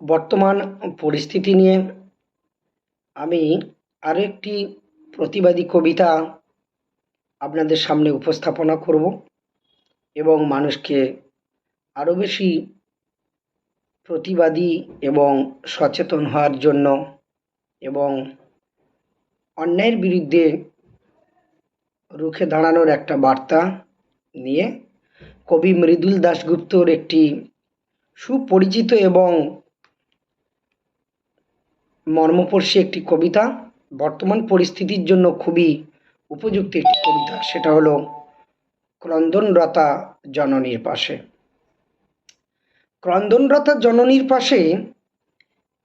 বর্তমান পরিস্থিতি নিয়ে আমি আরও একটি প্রতিবাদী কবিতা আপনাদের সামনে উপস্থাপনা করব এবং মানুষকে আরও বেশি প্রতিবাদী এবং সচেতন হওয়ার জন্য এবং অন্যায়ের বিরুদ্ধে রুখে দাঁড়ানোর একটা বার্তা নিয়ে কবি মৃদুল দাশগুপ্তর একটি সুপরিচিত এবং মর্মস্পর্শী একটি কবিতা। বর্তমান পরিস্থিতির জন্য খুবই উপযুক্ত একটি কবিতা। সেটা হলো, ক্রন্দনরতা জননীর পাশে। ক্রন্দনরতা জননীর পাশে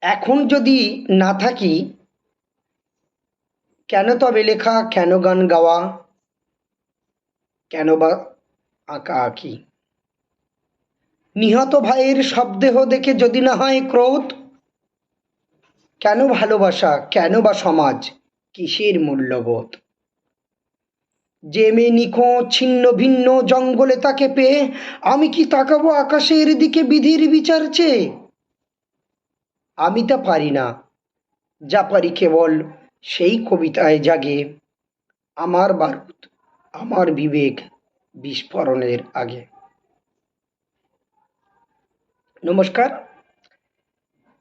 এখন যদি না থাকি, কেন তবে লেখা, কেন গান গাওয়া, কেন বা আঁকা আঁকি? নিহত ভাইয়ের শবদেহ দেখে যদি না হয় ক্রোধ কেন ভালোবাসা, কেন বা সমাজ? কিসের মূল্যবোধ? যে মেয়ে নিখোঁজ ছিন্ন ভিন্ন জঙ্গলে তাকে পেয়ে আমি কি তাকাবো আকাশের দিকে বিধির বিচার চেয়ে? আমি তা পারি না। যা পারি কেবল সেই কবিতায় জাগে। আমার বারুদ, আমার বিবেক বিস্ফোরণের আগে। নমস্কার।